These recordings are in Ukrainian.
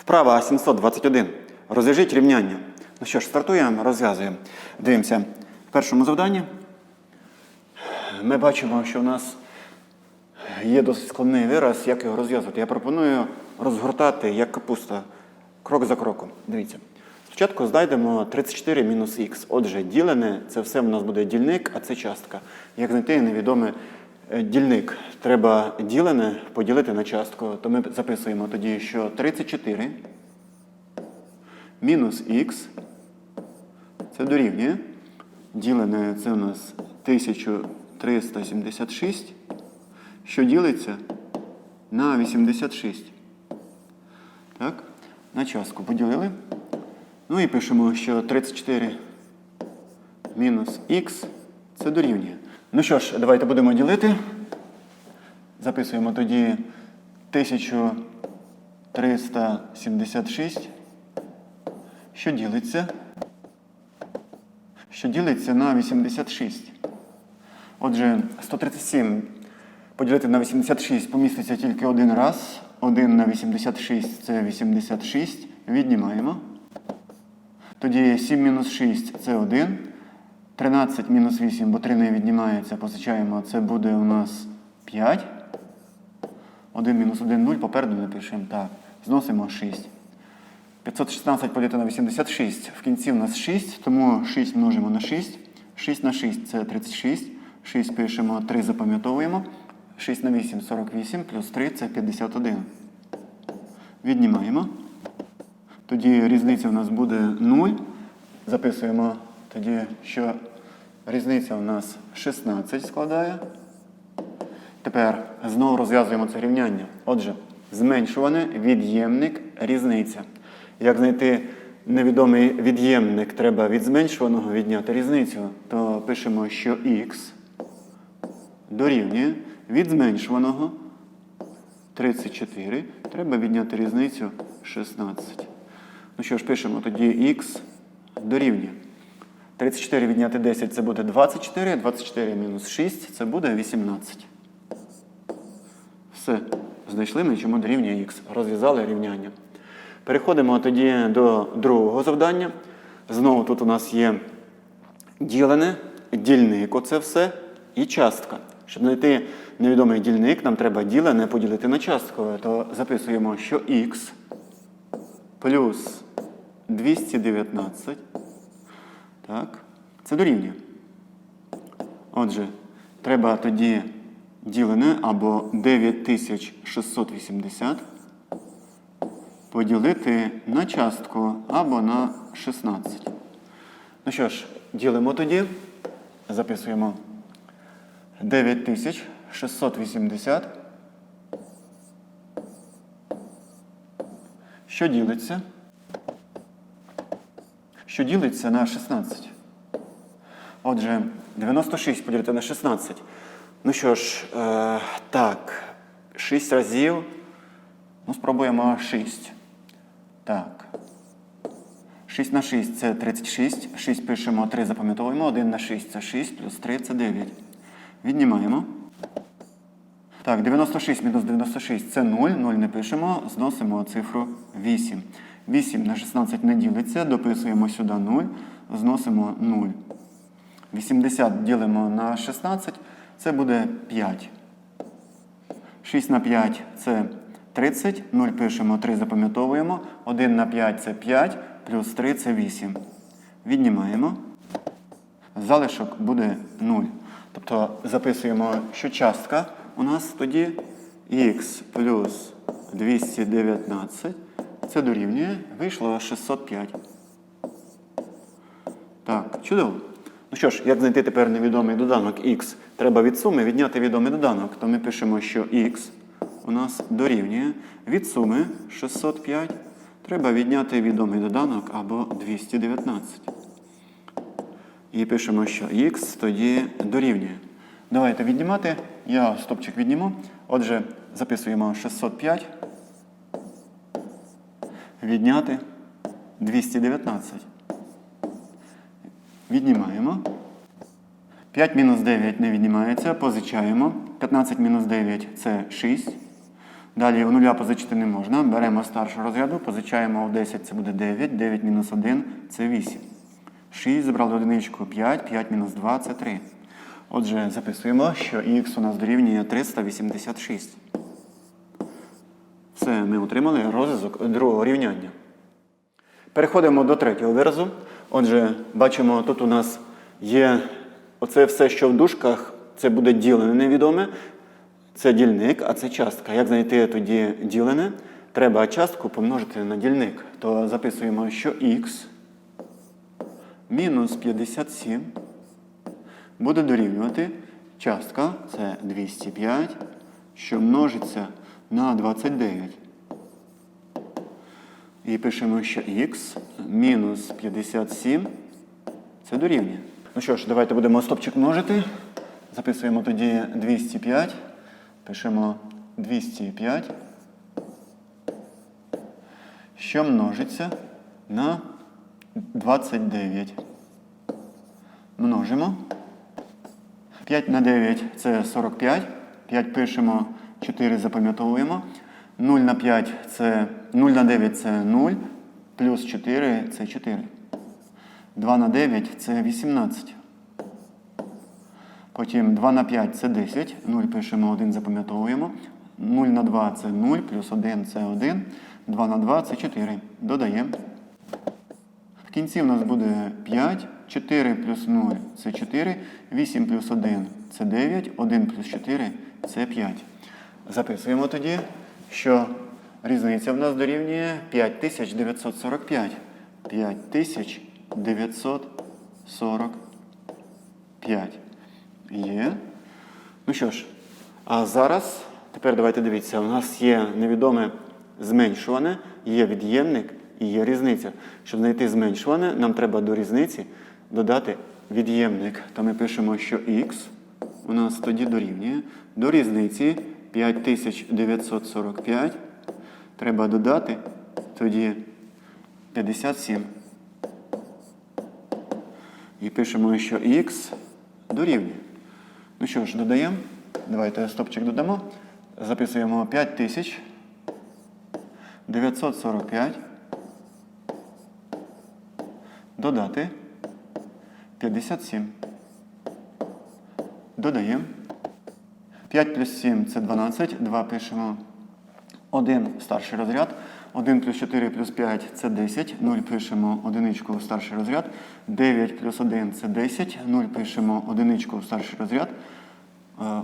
Вправа 721. Розв'яжіть рівняння. Ну що ж, стартуємо, розв'язуємо. Дивимося. В першому завданні ми бачимо, що у нас є досить складний вираз, як його розв'язувати. Я пропоную розгортати як капуста, крок за кроком. Дивіться. Спочатку знайдемо 34 мінус х. Отже, ділене це все в нас буде дільник, а це частка. Як знайти невідомий е, дільник? Треба ділене поділити на частку. То ми записуємо тоді, що 34 мінус х це дорівнює. Ділене це у нас 1376, що ділиться на 86. Так? На частку поділили. Ну і пишемо, що 34 мінус х це дорівнює. Ну що ж, давайте будемо ділити. Записуємо тоді 1376, що ділиться. Що ділиться на 86. Отже, 137 поділити на 86 поміститься тільки один раз. 1 на 86 це 86. Віднімаємо. Тоді 7 мінус 6 це 1. 13 мінус 8, бо 3 не віднімається, позичаємо. Це буде у нас 5. 1 мінус 1 0. Попереду напишемо. Так. Зносимо 6. 516 поділити на 86. В кінці у нас 6, тому 6 множимо на 6. 6 на 6 це 36. 6 пишемо, 3 запам'ятовуємо. 6 на 8 48, плюс 3 це 51. Віднімаємо. Тоді різниця у нас буде 0. Записуємо тоді, що різниця у нас 16 складає. Тепер знову розв'язуємо це рівняння. Отже, зменшуване від'ємник різниця. Як знайти невідомий від'ємник, треба від зменшуваного відняти різницю, то пишемо, що х дорівнює від зменшуваного 34. Треба відняти різницю 16. Ну що ж, пишемо тоді х дорівнює. 34 відняти 10 це буде 24, 24 мінус 6 це буде 18. Все. Знайшли ми, чому дорівнює х. Розв'язали рівняння. Переходимо тоді до другого завдання. Знову тут у нас є ділене, дільник, оце все, і частка. Щоб знайти невідомий дільник, нам треба ділене поділити на часткове. То записуємо, що х плюс 219. Так, це дорівнює. Отже, треба тоді ділене або 9680 поділити на частку або на 16. Ну що ж, ділимо тоді. Записуємо 9680. Що ділиться? Що ділиться на 16. Отже, 96 поділити на 16. Ну що ж, е, так, 6 разів. Ну, спробуємо 6. Так. 6 на 6 це 36. 6 пишемо, 3 запам'ятовуємо. 1 на 6 це 6, плюс 3 це 9. Віднімаємо. Так, 96 мінус 96 це 0. 0 не пишемо. Зносимо цифру 8. 8 на 16 не ділиться. Дописуємо сюди 0. Зносимо 0. 80 ділимо на 16. Це буде 5. 6 на 5 це 30. 0 пишемо, 3 запам'ятовуємо. 1 на 5 це 5, плюс 3 це 8. Віднімаємо. Залишок буде 0. Тобто записуємо, що частка у нас тоді х плюс 219. Це дорівнює. Вийшло 605. Так, чудово. Ну що ж, як знайти тепер невідомий доданок х? Треба від суми відняти відомий доданок. То ми пишемо, що х у нас дорівнює від суми 605. Треба відняти відомий доданок або 219. І пишемо, що х тоді дорівнює. Давайте віднімати. Я стопчик відніму. Отже, записуємо 605. Відняти 219. Віднімаємо. 5 мінус 9 не віднімається, позичаємо. 15 мінус 9 це 6. Далі у нуля позичити не можна. Беремо старшу розряду, позичаємо в 10, це буде 9, 9 мінус 1 це 8. 6 забрали одиничку 5, 5 мінус 2 це 3. Отже, записуємо, що х у нас дорівнює 386. Все, ми отримали розв'язок другого рівняння. Переходимо до третього виразу. Отже, бачимо, тут у нас є оце все, що в дужках, це буде ділене невідоме. Це дільник, а це частка. Як знайти тоді ділене? Треба частку помножити на дільник. То записуємо, що х мінус 57 буде дорівнювати частка, це 205, що множиться на 29. І пишемо, що х мінус 57 це дорівнює. Ну що ж, давайте будемо стопчик множити. Записуємо тоді 205. Пишемо 205, що множиться на 29. Множимо. 5 на 9 це 45. 5 пишемо, 4 запам'ятовуємо. 0 на 5 це 0 на 9 це 0, плюс 4 це 4. 2 на 9 це 18. Потім 2 на 5 це 10. 0 пишемо 1, запам'ятовуємо. 0 на 2 це 0, плюс 1 це 1. 2 на 2 це 4. Додаємо. В кінці у нас буде 5. 4 плюс 0 це 4. 8 плюс 1 це 9. 1 плюс 4 це 5. Записуємо тоді, що різниця в нас дорівнює 5945. 5945. Є. Ну що ж, а зараз, тепер давайте дивіться, у нас є невідоме зменшуване, є від'ємник і є різниця. Щоб знайти зменшуване, нам треба до різниці додати від'ємник. То ми пишемо, що х у нас тоді дорівнює. До різниці 5945 треба додати тоді 57. І пишемо, що х дорівнює. Ну що ж, додаємо. Давайте стопчик додамо. Записуємо 5945. Додати 57. Додаємо. 5 плюс 7 це 12. 2 пишемо 1 старший розряд. 1 плюс 4 плюс 5 це 10. 0 пишемо одиничку старший розряд. 9 плюс 1 це 10. 0 пишемо одиничку старший розряд.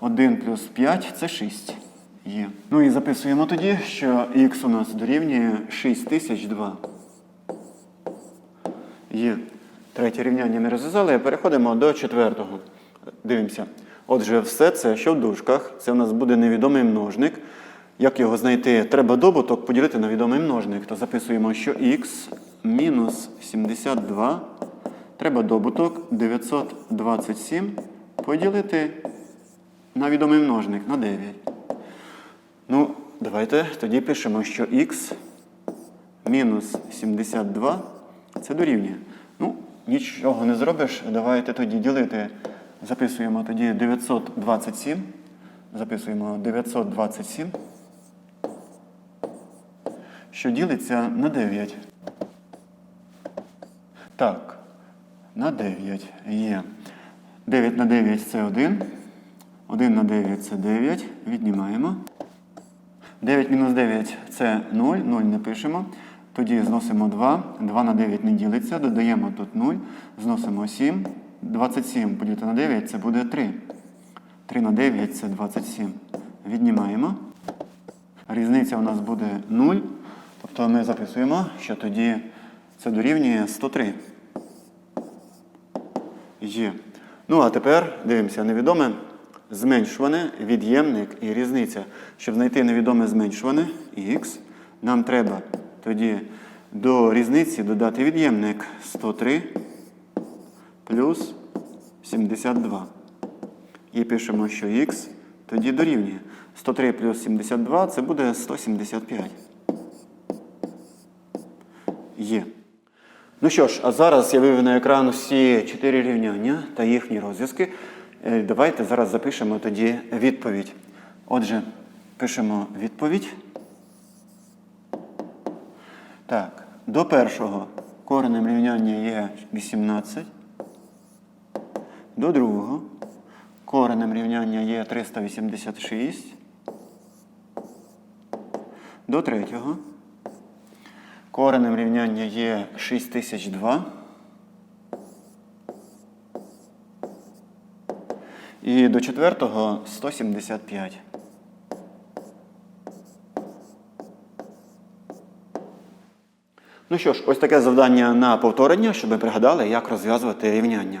1 плюс 5 це 6. Є. Ну і записуємо тоді, що х у нас дорівнює 6002. Є. Третє рівняння не розв'язали. Переходимо до четвертого. Дивимося. Отже, все це, що в дужках, це у нас буде невідомий множник. Як його знайти? Треба добуток поділити на відомий множник. То записуємо, що х мінус 72. Треба добуток 927 поділити на відомий множник на 9. Ну, давайте тоді пишемо, що х мінус 72 це дорівнює. Ну, нічого не зробиш. Давайте тоді ділити. Записуємо тоді 927. Записуємо 927, що ділиться на 9. Так, на 9 є. 9 на 9 це 1. 1 на 9 це 9. Віднімаємо. 9 мінус 9 це 0, 0 не пишемо. Тоді зносимо 2. 2 на 9 не ділиться, додаємо тут 0, зносимо 7. 27 поділити на 9 це буде 3. 3 на 9 це 27. Віднімаємо. Різниця у нас буде 0. Тобто ми записуємо, що тоді це дорівнює 103. Є. Ну, а тепер дивимося, невідоме зменшуване, від'ємник і різниця. Щоб знайти невідоме зменшуване х, нам треба тоді до різниці додати від'ємник 103 плюс 72. І пишемо, що х тоді дорівнює. 103 плюс 72 це буде 175. Є. Ну що ж, а зараз я вивів на екран всі чотири рівняння та їхні розв'язки. Е, Давайте зараз запишемо тоді відповідь. Отже, Пишемо відповідь. Так, до першого коренем рівняння є 18. До другого коренем рівняння є 386. До третього коренем рівняння є 6002. І до четвертого 175. Ну що ж, ось таке завдання на повторення, щоб ви пригадали, як розв'язувати рівняння.